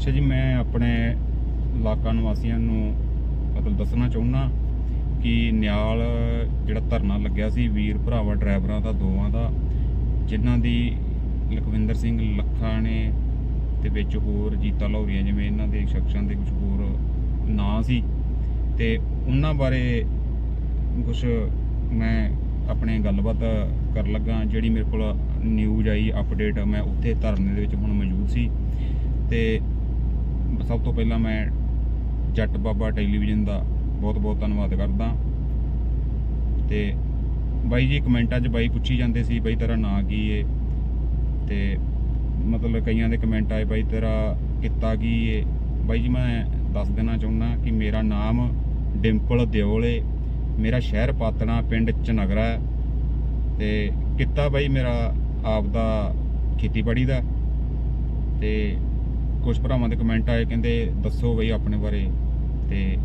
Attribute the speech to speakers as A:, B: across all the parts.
A: ਅੱਛਾ ਜੀ, ਮੈਂ ਆਪਣੇ ਇਲਾਕਾ ਨਿਵਾਸੀਆਂ ਨੂੰ ਮਤਲਬ ਦੱਸਣਾ ਚਾਹੁੰਦਾ ਕਿ ਨਿਆਲ ਜਿਹੜਾ ਧਰਨਾ ਲੱਗਿਆ ਸੀ, ਵੀਰ ਭਰਾਵਾ, ਡਰਾਈਵਰਾਂ ਦਾ, ਦੋਵਾਂ ਦਾ, ਜਿਨ੍ਹਾਂ ਦੀ ਲਖਵਿੰਦਰ ਸਿੰਘ ਲੱਖਾ ਨੇ ਤੇ ਵਿੱਚ ਹੋਰ ਜੀਤਾ ਲੌਰੀਆਂ ਜਿਵੇਂ ਇਹਨਾਂ ਦੇ ਸ਼ਖਸਾਂ ਦੇ ਕੁਝ ਹੋਰ ਨਾਂ ਸੀ ਤੇ ਉਹਨਾਂ ਬਾਰੇ ਕੁਝ ਮੈਂ ਆਪਣੇ ਗੱਲਬਾਤ ਕਰਨ ਲੱਗਾ, ਜਿਹੜੀ ਮੇਰੇ ਕੋਲ ਨਿਊਜ਼ ਆਈ, ਅਪਡੇਟ ਮੈਂ ਉੱਥੇ ਧਰਨੇ ਦੇ ਵਿੱਚ ਹੁਣ ਮੌਜੂਦ ਸੀ ਤੇ ਸਭ ਤੋਂ ਪਹਿਲਾਂ ਮੈਂ ਜੱਟ ਬਾਬਾ ਟੈਲੀਵਿਜ਼ਨ ਦਾ ਬਹੁਤ ਬਹੁਤ ਧੰਨਵਾਦ ਕਰਦਾ। ਤੇ ਬਾਈ ਜੀ ਕਮੈਂਟਾਂ 'ਚ ਬਾਈ ਪੁੱਛੀ ਜਾਂਦੇ ਸੀ ਬਾਈ ਤੇਰਾ ਨਾਂ ਕੀ ਏ? ਤੇ ਮਤਲਬ ਕਈਆਂ ਦੇ ਕਮੈਂਟ ਆਏ ਬਾਈ ਤੇਰਾ ਕਿੱਤਾ ਕੀ ਏ? ਬਾਈ ਜੀ ਮੈਂ ਦੱਸ ਦੇਣਾ ਚਾਹੁੰਦਾ ਕਿ ਮੇਰਾ ਨਾਮ ਡਿੰਪਲ ਦਿਓਲ ਏ। ਮੇਰਾ ਸ਼ਹਿਰ ਪਾਤਣਾ ਪਿੰਡ ਚਨਗਰਾ ਹੈ। ਤੇ ਕਿੱਤਾ ਬਾਈ ਮੇਰਾ ਆਪਦਾ ਖੇਤੀਬਾੜੀ ਦਾ। ਤੇ ਕੁਝ ਭਰਾਵਾਂ ਦੇ ਕਮੈਂਟ ਆਏ, ਕਹਿੰਦੇ ਦੱਸੋ ਬਈ ਆਪਣੇ ਬਾਰੇ। ਤੇ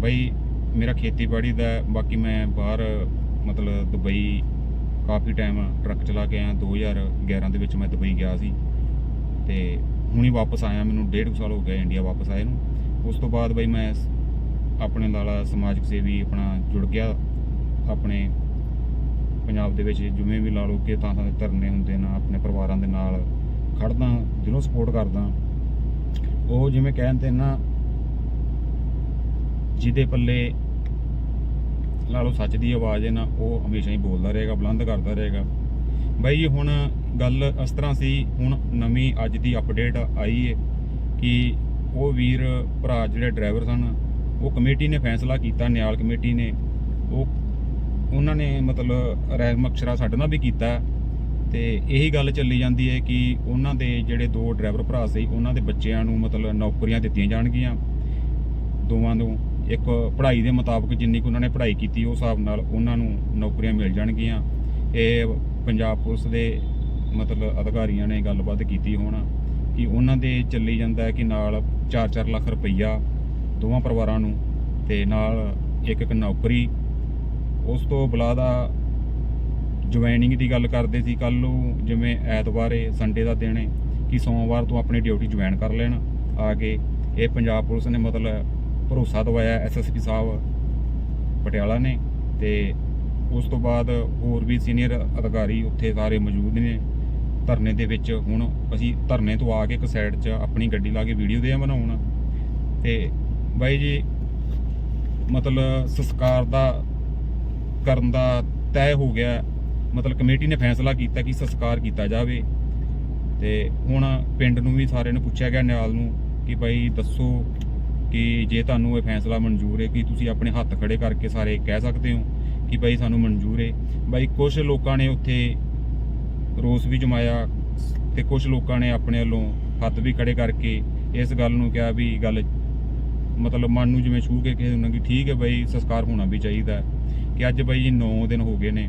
A: ਬਈ ਮੇਰਾ ਖੇਤੀਬਾੜੀ ਦਾ, ਬਾਕੀ ਮੈਂ ਬਾਹਰ, ਮਤਲਬ ਦੁਬਈ ਕਾਫੀ ਟਾਈਮ ਟਰੱਕ ਚਲਾ ਕੇ ਆਇਆ 2011 ਦੇ ਵਿੱਚ ਮੈਂ ਦੁਬਈ ਗਿਆ ਸੀ। ਤੇ ਹੁਣੀ ਵਾਪਸ ਆਇਆ, ਮੈਨੂੰ ਡੇਢ ਕੁ ਸਾਲ ਹੋ ਗਏ ਇੰਡੀਆ ਵਾਪਸ ਆਏ ਨੂੰ। ਉਸ ਤੋਂ ਬਾਅਦ ਬਈ ਮੈਂ ਆਪਣੇ ਨਾਲ ਸਮਾਜਿਕ ਸੇਵੀ ਆਪਣਾ ਜੁੜ ਗਿਆ। ਆਪਣੇ ਪੰਜਾਬ ਦੇ ਵਿੱਚ ਜਿਵੇਂ ਵੀ ਲਾ ਲਓ ਕਿ ਥਾਂ ਥਾਂ ਤੇ ਧਰਨੇ ਹੁੰਦੇ ਨੇ, ਆਪਣੇ ਪਰਿਵਾਰਾਂ ਦੇ ਨਾਲ ਖੜਦਾ ਦਿਲੋਂ ਸਪੋਰਟ ਕਰਦਾ। ਉਹ ਜਿਵੇਂ ਕਹਿਣ 'ਤੇ ਨਾ, ਜਿਹਦੇ ਪੱਲੇ ਲਾ ਲਓ ਸੱਚ ਦੀ ਆਵਾਜ਼ ਹੈ ਨਾ, ਉਹ ਹਮੇਸ਼ਾ ਹੀ ਬੋਲਦਾ ਰਹੇਗਾ, ਬੁਲੰਦ ਕਰਦਾ ਰਹੇਗਾ। ਬਾਈ ਜੀ ਹੁਣ ਗੱਲ ਇਸ ਤਰ੍ਹਾਂ ਸੀ, ਹੁਣ ਨਵੀਂ ਅੱਜ ਦੀ ਅਪਡੇਟ ਆਈ ਹੈ ਕਿ ਉਹ ਵੀਰ, ਭਰਾ ਜਿਹੜੇ ਡਰਾਈਵਰ ਸਨ, ਉਹ ਕਮੇਟੀ ਨੇ ਫੈਸਲਾ ਕੀਤਾ, ਨਿਆਲ ਕਮੇਟੀ ਨੇ। ਉਹ, ਉਹਨਾਂ ਨੇ ਮਤਲਬ ਰਹਿਮ ਅਕਸ਼ਰਾ ਸਾਡੇ ਨਾਲ ਵੀ ਕੀਤਾ। ਤੇ ਇਹੀ ਗੱਲ ਚੱਲੀ ਜਾਂਦੀ ਹੈ ਕਿ ਉਹਨਾਂ ਦੇ ਜਿਹੜੇ ਦੋ ਡਰਾਈਵਰ ਭਰਾ ਸੀ, ਉਹਨਾਂ ਦੇ ਬੱਚਿਆਂ ਨੂੰ ਮਤਲਬ ਨੌਕਰੀਆਂ ਦਿੱਤੀਆਂ ਜਾਣਗੀਆਂ। ਦੋਵਾਂ ਨੂੰ ਇੱਕ ਪੜ੍ਹਾਈ ਦੇ ਮੁਤਾਬਕ ਜਿੰਨੀ ਕੁ ਉਹਨਾਂ ਨੇ ਪੜ੍ਹਾਈ ਕੀਤੀ ਉਸ ਹਿਸਾਬ ਨਾਲ ਉਹਨਾਂ ਨੂੰ ਨੌਕਰੀਆਂ ਮਿਲ ਜਾਣਗੀਆਂ। ਇਹ ਪੰਜਾਬ ਪੁਲਿਸ ਦੇ ਮਤਲਬ ਅਧਿਕਾਰੀਆਂ ਨੇ ਗੱਲਬਾਤ ਕੀਤੀ ਹੋਣਾ ਕਿ ਉਹਨਾਂ ਦੇ ਚੱਲੀ ਜਾਂਦਾ ਕਿ ਨਾਲ 4-4 ਲੱਖ ਰੁਪਈਆ ਦੋਵਾਂ ਪਰਿਵਾਰਾਂ ਨੂੰ ਤੇ ਨਾਲ ਇੱਕ ਇੱਕ ਨੌਕਰੀ। ਉਸ ਤੋਂ ਬੁਲਾਦਾ ਜੁਆਇਨਿੰਗ ਦੀ ਗੱਲ ਕਰਦੇ ਸੀ ਕੱਲ ਨੂੰ ਜਿਵੇਂ ਐਤਵਾਰ ਐਤਵਾਰੇ ਸੰਡੇ ਦਾ ਦਿਨ ਹੈ ਕਿ ਸੋਮਵਾਰ ਤੋਂ ਆਪਣੀ ਡਿਊਟੀ ਜੁਆਇਨ ਕਰ ਲੈਣ। ਆ ਕੇ ਇਹ ਪੰਜਾਬ ਪੁਲਿਸ ਨੇ ਮਤਲਬ ਭਰੋਸਾ ਦਵਾਇਆ ਐਸਐਸਪੀ ਸਾਹਿਬ ਪਟਿਆਲਾ ਨੇ ਤੇ ਉਸ ਤੋਂ ਬਾਅਦ ਹੋਰ ਵੀ ਸੀਨੀਅਰ ਅਧਿਕਾਰੀ ਉੱਥੇ ਸਾਰੇ ਮੌਜੂਦ ਨੇ। ਧਰਨੇ ਦੇ ਵਿੱਚ ਹੁਣ ਅਸੀਂ ਧਰਨੇ ਤੋਂ ਆ ਕੇ ਇੱਕ ਸਾਈਡ 'ਚ ਆਪਣੀ ਗੱਡੀ ਲਾ ਕੇ ਵੀਡੀਓ ਦੇ ਬਣਾਉਣ। ਤੇ ਬਾਈ ਜੀ, ਮਤਲਬ ਸੰਸਕਾਰ ਦਾ ਕਰਨ ਦਾ ਤੈਅ ਹੋ ਗਿਆ। ਮਤਲਬ ਕਮੇਟੀ ਨੇ ਫੈਸਲਾ ਕੀਤਾ ਕਿ ਸੰਸਕਾਰ ਕੀਤਾ ਜਾਵੇ। ਤੇ ਹੁਣ ਪਿੰਡ ਨੂੰ ਵੀ ਸਾਰਿਆਂ ਨੂੰ ਪੁੱਛਿਆ ਗਿਆ ਨਿਆਲ ਨੂੰ, ਕਿ ਭਾਈ ਦੱਸੋ ਕਿ ਜੇ ਤੁਹਾਨੂੰ ਇਹ ਫੈਸਲਾ ਮਨਜ਼ੂਰ ਹੈ, ਕਿ ਤੁਸੀਂ ਆਪਣੇ ਹੱਥ ਖੜੇ ਕਰਕੇ ਸਾਰੇ ਕਹਿ ਸਕਦੇ ਹੋ ਕਿ ਭਾਈ ਸਾਨੂੰ ਮਨਜ਼ੂਰ ਹੈ। ਭਾਈ ਕੁਝ ਲੋਕਾਂ ਨੇ ਉੱਥੇ ਰੋਸ ਵੀ ਜਮਾਇਆ ਤੇ ਕੁਝ ਲੋਕਾਂ ਨੇ ਆਪਣੇ ਵੱਲੋਂ ਹੱਥ ਵੀ ਖੜੇ ਕਰਕੇ ਇਸ ਗੱਲ ਨੂੰ ਕਿਹਾ ਵੀ ਗੱਲ ਮਤਲਬ ਮਨ ਨੂੰ ਜਿਵੇਂ ਛੂ ਕੇ ਕਿਸੇ ਨੂੰ ਕਿ ਠੀਕ ਹੈ ਬਈ ਸੰਸਕਾਰ ਹੋਣਾ ਵੀ ਚਾਹੀਦਾ ਕਿ ਅੱਜ ਬਈ ਜੀ 9 ਦਿਨ ਹੋ ਗਏ ਨੇ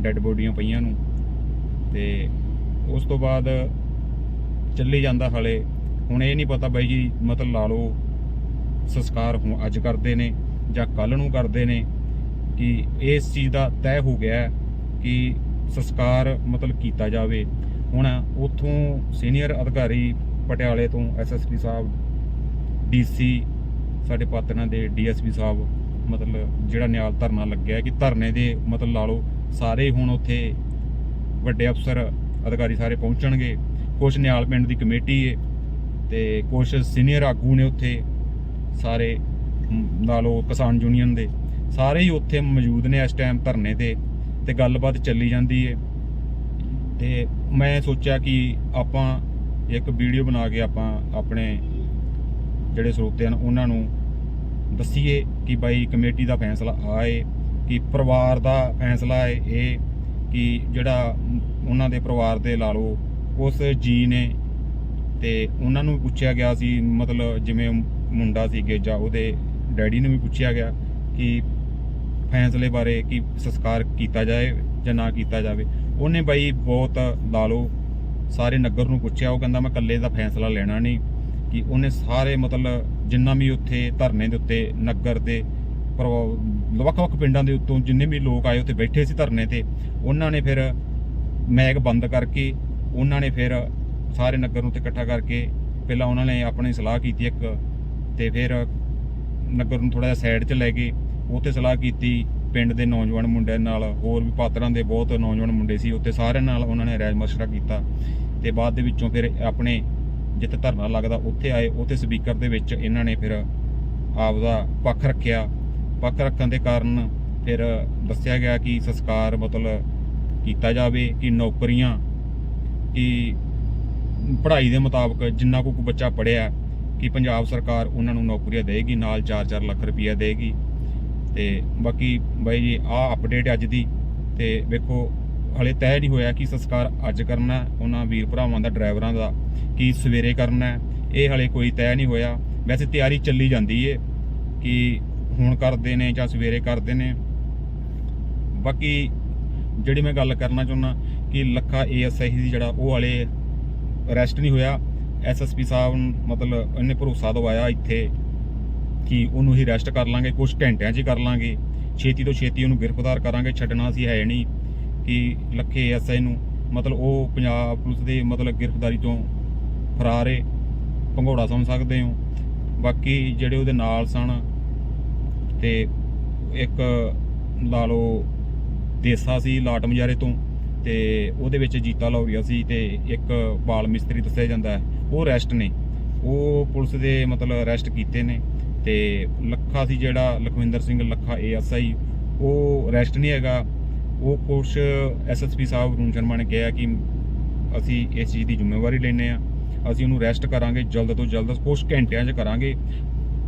A: ਡੈੱਡ ਬੋਡੀਆਂ ਪਈਆਂ ਨੂੰ ਤੇ ਉਸ ਤੋਂ ਬਾਅਦ ਚੱਲੀ ਜਾਂਦਾ ਹਲੇ। ਹੁਣ ਇਹ ਨਹੀਂ ਪਤਾ ਬਾਈ ਜੀ, ਮਤਲਬ ਲਾ ਲਓ ਸੰਸਕਾਰ ਹੁਣ ਅੱਜ ਕਰਦੇ ਨੇ ਜਾਂ ਕੱਲ ਨੂੰ ਕਰਦੇ ਨੇ ਕਿ ਇਸ ਚੀਜ਼ ਦਾ ਤੈਅ ਹੋ ਗਿਆ ਕਿ ਸੰਸਕਾਰ ਮਤਲਬ ਕੀਤਾ ਜਾਵੇ। ਹੁਣ ਉਥੋਂ ਸੀਨੀਅਰ ਅਧਿਕਾਰੀ ਪਟਿਆਲੇ ਤੋਂ ਐਸਐਸਪੀ ਸਾਹਿਬ ਡੀਸੀ ਸਾਡੇ ਪਾਤਨਾ ਦੇ ਡੀਐਸਪੀ ਸਾਹਿਬ, ਮਤਲਬ ਜਿਹੜਾ ਨਿਆਲ ਧਰਨਾ ਲੱਗਿਆ ਕਿ ਧਰਨੇ ਦੇ ਮਤਲਬ ਲਾ ਲਓ ਸਾਰੇ ਹੁਣ ਉੱਥੇ ਵੱਡੇ ਅਫਸਰ ਅਧਿਕਾਰੀ ਸਾਰੇ ਪਹੁੰਚਣਗੇ। ਕੁਝ ਨਿਆਲ ਪਿੰਡ ਦੀ ਕਮੇਟੀ ਹੈ ਤੇ ਕੁਝ ਸੀਨੀਅਰ ਆਗੂ ਨੇ ਉੱਥੇ ਸਾਰੇ ਮ, ਕਿਸਾਨ ਯੂਨੀਅਨ ਦੇ। ਸਾਰੇ ਹੀ ਉੱਥੇ ਮੌਜੂਦ ਨੇ ਇਸ ਟਾਈਮ ਧਰਨੇ ਤੇ ਤੇ ਗੱਲਬਾਤ ਚੱਲੀ ਜਾਂਦੀ ਹੈ ਤੇ ਮੈਂ ਸੋਚਿਆ ਕਿ ਆਪਾਂ ਇੱਕ ਵੀਡੀਓ ਬਣਾ ਕੇ ਆਪਾਂ ਆਪਣੇ ਜਿਹੜੇ ਸਰੋਤੇ ਹਨ ਉਹਨਾਂ ਨੂੰ ਦੱਸੀਏ ਕਿ ਬਾਈ ਕਮੇਟੀ ਦਾ ਫੈਸਲਾ ਆਏ। ਕਿ ਪਰਿਵਾਰ ਦਾ ਫੈਸਲਾ ਹੈ ਇਹ ਕਿ ਜਿਹੜਾ ਉਹਨਾਂ ਦੇ ਪਰਿਵਾਰ ਦੇ ਲਾ ਲਓ, ਉਸ ਜੀ ਨੇ ਤੇ ਉਹਨਾਂ ਨੂੰ ਪੁੱਛਿਆ ਗਿਆ ਸੀ, ਮਤਲਬ ਜਿਵੇਂ ਮੁੰਡਾ ਸੀ, ਗੇਜਾ, ਉਹਦੇ ਡੈਡੀ ਨੂੰ ਵੀ ਪੁੱਛਿਆ ਗਿਆ ਕਿ ਫੈਸਲੇ ਬਾਰੇ ਕਿ ਸੰਸਕਾਰ ਕੀਤਾ ਜਾਏ ਜਾਂ ਨਾ ਕੀਤਾ ਜਾਵੇ। ਉਹਨੇ ਬਾਈ ਬਹੁਤ ਲਾ ਲਓ, ਸਾਰੇ ਨਗਰ ਨੂੰ ਪੁੱਛਿਆ, ਉਹ ਕਹਿੰਦਾ ਮੈਂ ਇਕੱਲੇ ਦਾ ਫੈਸਲਾ ਲੈਣਾ ਨਹੀਂ, ਕਿ ਉਹਨੇ ਸਾਰੇ ਮਤਲਬ ਜਿੰਨਾ ਵੀ ਉੱਥੇ ਧਰਨੇ ਦੇ ਉੱਤੇ ਨਗਰ ਦੇ ਵੱਖ-ਵੱਖ ਪਿੰਡਾਂ ਦੇ ਉੱਤੋਂ ਜਿੰਨੇ ਵੀ ਲੋਕ ਆਏ ਉੱਥੇ ਬੈਠੇ ਸੀ ਧਰਨੇ ਤੇ, ਉਹਨਾਂ ਨੇ ਫਿਰ ਮੈਗ ਬੰਦ ਕਰਕੇ, ਉਹਨਾਂ ਨੇ ਫਿਰ ਸਾਰੇ ਨਗਰ ਨੂੰ ਤੇ ਇਕੱਠਾ ਕਰਕੇ ਪਹਿਲਾਂ ਉਹਨਾਂ ਨੇ ਆਪਣੀ ਸਲਾਹ ਕੀਤੀ ਇੱਕ ਤੇ ਫਿਰ ਨਗਰ ਨੂੰ ਥੋੜਾ ਜਿਹਾ ਸਾਈਡ 'ਚ ਲੈ ਗਏ। ਉੱਥੇ ਸਲਾਹ ਕੀਤੀ ਪਿੰਡ ਦੇ ਨੌਜਵਾਨ ਮੁੰਡਿਆਂ ਨਾਲ, ਹੋਰ ਵੀ ਪਾਤਰਾਂ ਦੇ ਬਹੁਤ ਨੌਜਵਾਨ ਮੁੰਡੇ ਸੀ, ਉੱਥੇ ਸਾਰਿਆਂ ਨਾਲ ਉਹਨਾਂ ਨੇ ਰਾਜ ਮਸ਼ਰਾ ਕੀਤਾ। ਤੇ ਬਾਅਦ ਦੇ ਵਿੱਚੋਂ ਫਿਰ ਆਪਣੇ ਜਿੱਥੇ ਧਰਨਾ ਲੱਗਦਾ, ਉੱਥੇ ਆਏ। ਉੱਥੇ ਸਪੀਕਰ ਦੇ ਵਿੱਚ ਇਹਨਾਂ ਨੇ ਫਿਰ ਆਪਦਾ ਪੱਖ ਰੱਖਿਆ। ਪੱਖ ਰੱਖਣ ਦੇ ਕਾਰਨ ਫਿਰ ਦੱਸਿਆ ਗਿਆ ਕਿ ਸੰਸਕਾਰ ਮਤਲਬ ਕੀਤਾ ਜਾਵੇ ਕਿ ਨੌਕਰੀਆਂ, ਕਿ ਪੜ੍ਹਾਈ ਦੇ ਮੁਤਾਬਕ ਜਿੰਨਾ ਕੋ ਬੱਚਾ ਪੜਿਆ ਕਿ ਪੰਜਾਬ ਸਰਕਾਰ ਉਹਨਾਂ ਨੂੰ ਨੌਕਰੀਆਂ ਦੇਗੀ ਨਾਲ 4-4 ਲੱਖ ਰੁਪਈਆ ਦੇਗੀ ਤੇ ਬਾਕੀ ਬਾਈ ਜੀ, ਆਹ ਅਪਡੇਟ ਅੱਜ ਦੀ ਤੇ ਵੇਖੋ, ਹਲੇ ਤੈਅ ਨਹੀਂ ਹੋਇਆ ਕਿ ਸੰਸਕਾਰ ਅੱਜ ਕਰਨਾ, ਉਹਨਾਂ ਵੀਰ ਭਰਾਵਾਂ ਦਾ, ਡਰਾਈਵਰਾਂ ਦਾ, ਕਿ ਸਵੇਰੇ ਕਰਨਾ, ਇਹ ਹਲੇ ਕੋਈ ਤੈਅ ਨਹੀਂ ਹੋਇਆ। ਵੈਸੇ ਤਿਆਰੀ ਚੱਲੀ ਜਾਂਦੀ ਏ ਕਿ ਹੁਣ ਕਰਦੇ ਨੇ ਜਾਂ ਸਵੇਰੇ ਕਰਦੇ ਨੇ। ਬਾਕੀ ਜਿਹੜੀ ਮੈਂ ਗੱਲ ਕਰਨਾ ਚਾਹੁੰਦਾ ਕਿ ਲੱਖਾ ਏਐਸਆਈ ਦੀ ਜਿਹੜਾ, ਉਹ ਵਾਲੇ ਅਰੈਸਟ ਨਹੀਂ ਹੋਇਆ। ਐਸਐਸਪੀ ਸਾਹਿਬ ਮਤਲਬ ਇਹਨੇ ਭਰੋਸਾ ਦਵਾਇਆ ਇੱਥੇ ਕਿ ਉਹਨੂੰ ਹੀ ਅਰੈਸਟ ਕਰ ਲਾਂਗੇ ਕੁਝ ਘੰਟਿਆਂ 'ਚ ਹੀ ਕਰ ਲਾਂਗੇ। ਛੇਤੀ ਤੋਂ ਛੇਤੀ ਉਹਨੂੰ ਗ੍ਰਿਫਤਾਰ ਕਰਾਂਗੇ, ਛੱਡਣਾ ਸੀ ਹੈ ਨਹੀਂ ਕਿ ਲੱਖੇ ਏਐਸਆਈ ਨੂੰ। ਮਤਲਬ ਉਹ ਪੰਜਾਬ ਪੁਲਿਸ ਦੇ ਮਤਲਬ ਗ੍ਰਿਫਤਾਰੀ ਤੋਂ ਫਰਾਰ ਏ। ਭੰਗੌੜਾ ਸਮਝ ਸਕਦੇ ਹੋ। ਬਾਕੀ ਜਿਹੜੇ ਉਹਦੇ ਨਾਲ ਸਨ ਤੇ ਇੱਕ ਲਾ ਲਓ ਦੇਸਾ ਸੀ ਲਾਟ ਮਜਾਰੇ ਤੋਂ ਤੇ ਉਹਦੇ ਵਿੱਚ ਜੀਤਾ ਲੌਰੀਆ ਸੀ ਤੇ ਇੱਕ ਬਾਲ ਮਿਸਤਰੀ ਦੱਸਿਆ ਜਾਂਦਾ ਹੈ, ਉਹ ਅਰੈਸਟ ਨੇ। ਉਹ ਪੁਲਿਸ ਦੇ ਮਤਲਬ ਅਰੈਸਟ ਕੀਤੇ ਨੇ ਤੇ ਲੱਖਾ ਸੀ ਜਿਹੜਾ ਲਖਵਿੰਦਰ ਸਿੰਘ ਲੱਖਾ ਏਐਸਆਈ ਉਹ ਅਰੈਸਟ ਨਹੀਂ ਹੈਗਾ। ਉਹ ਕੁਛ ਐਸਐਸਪੀ ਸਾਹਿਬ ਰੂਨ ਸ਼ਰਮਾ ਨੇ ਕਿਹਾ ਕਿ ਅਸੀਂ ਇਸ ਚੀਜ਼ ਦੀ ਜ਼ਿੰਮੇਵਾਰੀ ਲੈਨੇ ਆ ਅਸੀਂ ਉਹਨੂੰ ਅਰੈਸਟ ਕਰਾਂਗੇ, ਜਲਦ ਤੋਂ ਜਲਦ ਕੁਝ ਘੰਟਿਆਂ 'ਚ ਕਰਾਂਗੇ।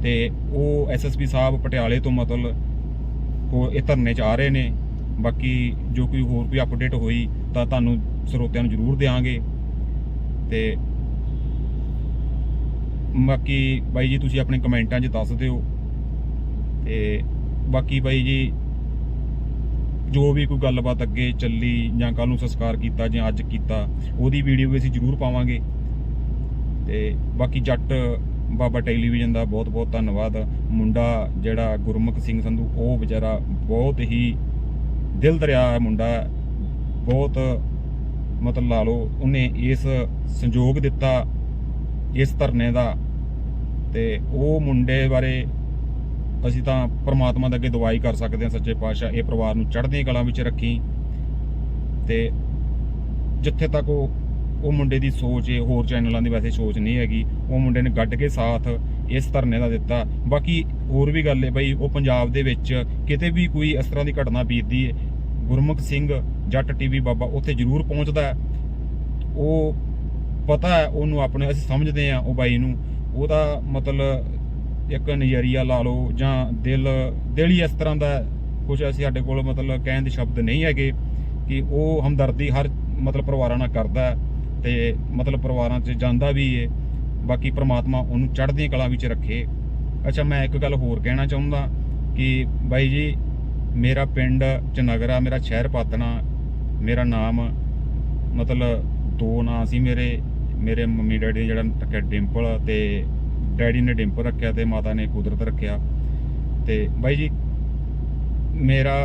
A: ਤੇ ਉਹ ਐਸਐਸਪੀ ਸਾਹਿਬ ਪਟਿਆਲੇ ਤੋਂ ਮਤਲਬ ਉਹ ਇਹ ਧਰਨੇ 'ਚ ਆ ਰਹੇ ਨੇ। ਬਾਕੀ ਜੋ ਕੋਈ ਹੋਰ ਕੋਈ ਅਪਡੇਟ ਹੋਈ ਤਾਂ ਤੁਹਾਨੂੰ ਸਰੋਤਿਆਂ ਨੂੰ ਜ਼ਰੂਰ ਦੇਵਾਂਗੇ ਤੇ ਬਾਕੀ ਬਾਈ ਜੀ ਤੁਸੀਂ ਆਪਣੇ ਕਮੈਂਟਾਂ 'ਚ ਦੱਸ ਦਿਓ। ਤੇ ਬਾਕੀ ਬਾਈ ਜੀ ਜੋ ਵੀ ਕੋਈ ਗੱਲਬਾਤ ਅੱਗੇ ਚੱਲੀ ਜਾਂ ਕੱਲ ਨੂੰ ਸੰਸਕਾਰ ਕੀਤਾ ਜਾਂ ਅੱਜ ਕੀਤਾ, ਉਹਦੀ ਵੀਡੀਓ ਵੀ ਅਸੀਂ ਜ਼ਰੂਰ ਪਾਵਾਂਗੇ। ਤੇ ਬਾਕੀ ਜੱਟ ਬਾਬਾ ਟੈਲੀਵਿਜ਼ਨ ਦਾ ਬਹੁਤ ਬਹੁਤ ਧੰਨਵਾਦ। ਮੁੰਡਾ ਜਿਹੜਾ ਗੁਰਮੁਖ ਸਿੰਘ ਸੰਧੂ, ਉਹ ਵਿਚਾਰਾ ਬਹੁਤ ਹੀ ਦਿਲ ਦਰਿਆ ਮੁੰਡਾ। ਬਹੁਤ ਮਤਲਬ ਲਾ ਲਓ, ਉਹਨੇ ਇਸ ਸੰਯੋਗ ਦਿੱਤਾ ਇਸ ਧਰਨੇ ਦਾ ਤੇ ਉਹ ਮੁੰਡੇ ਬਾਰੇ ਅਸੀਂ ਤਾਂ ਪ੍ਰਮਾਤਮਾ ਦੇ ਅੱਗੇ ਦੁਆਈ ਕਰ ਸਕਦੇ ਹਾਂ ਸੱਚੇ ਪਾਤਸ਼ਾਹ। ਇਹ ਪਰਿਵਾਰ ਨੂੰ ਚੜ੍ਹਦੀਆਂ ਕਲਾਂ ਵਿੱਚ ਰੱਖੀ ਤੇ ਜਿੱਥੇ ਤੱਕ ਉਹ ਉਹ ਮੁੰਡੇ ਦੀ ਸੋਚ ਹੈ ਹੋਰ ਚੈਨਲਾਂ ਦੀ ਵੈਸੇ ਸੋਚ ਨਹੀਂ ਹੈਗੀ। ਉਹ ਮੁੰਡੇ ਨੇ ਗੱਡ ਕੇ ਸਾਥ ਇਸ ਧਰਨੇ ਦਾ ਦਿੱਤਾ। ਬਾਕੀ ਹੋਰ ਵੀ ਗੱਲ ਹੈ ਬਈ, ਉਹ ਪੰਜਾਬ ਦੇ ਵਿੱਚ ਕਿਤੇ ਵੀ ਕੋਈ ਇਸ ਤਰ੍ਹਾਂ ਦੀ ਘਟਨਾ ਬੀਤਦੀ ਹੈ, ਗੁਰਮੁਖ ਸਿੰਘ ਜੱਟ ਟੀਵੀ ਬਾਬਾ ਉੱਥੇ ਜ਼ਰੂਰ ਪਹੁੰਚਦਾ ਹੈ। ਉਹ ਪਤਾ ਹੈ, ਉਹਨੂੰ ਆਪਣੇ, ਅਸੀਂ ਸਮਝਦੇ ਆ ਉਹ ਬਾਈ ਨੂੰ। ਉਹਦਾ ਮਤਲਬ ਇੱਕ ਨਜ਼ਰੀਆ ਲਾ ਲਓ ਜਾਂ ਦਿਲ ਦਿਲ ਹੀ ਇਸ ਤਰ੍ਹਾਂ ਦਾ ਕੁਝ ਅਸੀਂ ਸਾਡੇ ਕੋਲ ਮਤਲਬ ਕਹਿਣ ਦੇ ਸ਼ਬਦ ਨਹੀਂ ਹੈਗੇ ਕਿ ਉਹ ਹਮਦਰਦੀ ਹਰ ਮਤਲਬ ਪਰਿਵਾਰਾਂ ਨਾਲ ਕਰਦਾ ਹੈ ਤੇ ਮਤਲਬ ਪਰਿਵਾਰਾਂ 'ਚ ਜਾਂਦਾ ਵੀ ਏ। ਬਾਕੀ ਪ੍ਰਮਾਤਮਾ ਉਹਨੂੰ ਚੜ੍ਹਦੀਆਂ ਕਲਾ ਵਿੱਚ ਰੱਖੇ। ਅੱਛਾ, ਮੈਂ ਇੱਕ ਗੱਲ ਹੋਰ ਕਹਿਣਾ ਚਾਹੁੰਦਾ ਕਿ ਬਾਈ ਜੀ, ਮੇਰਾ ਪਿੰਡ ਚਨਗਰਾ, ਮੇਰਾ ਸ਼ਹਿਰ ਪਾਤਣਾ, ਮੇਰਾ ਨਾਮ ਮਤਲਬ ਦੋ ਨਾਂ ਸੀ ਮੇਰੇ। ਮੇਰੇ ਮੰਮੀ ਡੈਡੀ ਨੇ ਜਿਹੜਾ ਰੱਖਿਆ ਡਿੰਪਲ ਤੇ ਡੈਡੀ ਨੇ ਡਿੰਪਲ ਰੱਖਿਆ ਤੇ ਮਾਤਾ ਨੇ ਕੁਦਰਤ ਰੱਖਿਆ। ਤੇ ਬਾਈ ਜੀ, ਮੇਰਾ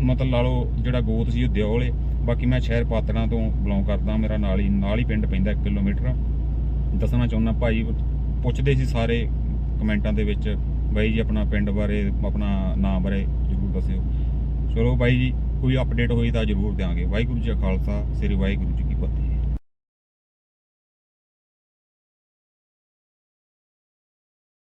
A: ਮਤਲਬ ਲਾ ਲਓ ਜਿਹੜਾ ਗੋਤ ਸੀ ਉਹ ਦਿਓਲੇ ਬਾਕੀ ਮੈਂ ਸ਼ਹਿਰ ਪਾਤਣਾ ਤੋਂ ਬਿਲੋਂਗ ਕਰਦਾ, ਮੇਰਾ ਨਾਲ ਹੀ ਨਾਲ ਹੀ ਪਿੰਡ ਪੈਂਦਾ 1 ਕਿਲੋਮੀਟਰ। ਦੱਸਣਾ ਚਾਹੁੰਦਾ, ਭਾਈ ਪੁੱਛਦੇ ਸੀ ਸਾਰੇ ਕਮੈਂਟਾਂ ਦੇ ਵਿੱਚ, ਬਾਈ ਜੀ ਆਪਣਾ ਪਿੰਡ ਬਾਰੇ, ਆਪਣਾ ਨਾਮ ਬਾਰੇ ਜ਼ਰੂਰ ਦੱਸਿਓ। ਚਲੋ ਬਾਈ ਜੀ, ਕੋਈ ਅਪਡੇਟ ਹੋਈ ਤਾਂ ਜ਼ਰੂਰ ਦਿਆਂਗੇ। ਵਾਹਿਗੁਰੂ ਜੀ ਕਾ ਖਾਲਸਾ, ਸ੍ਰੀ ਵਾਹਿਗੁਰੂ ਜੀ ਕੀ ਫਤਿਹ।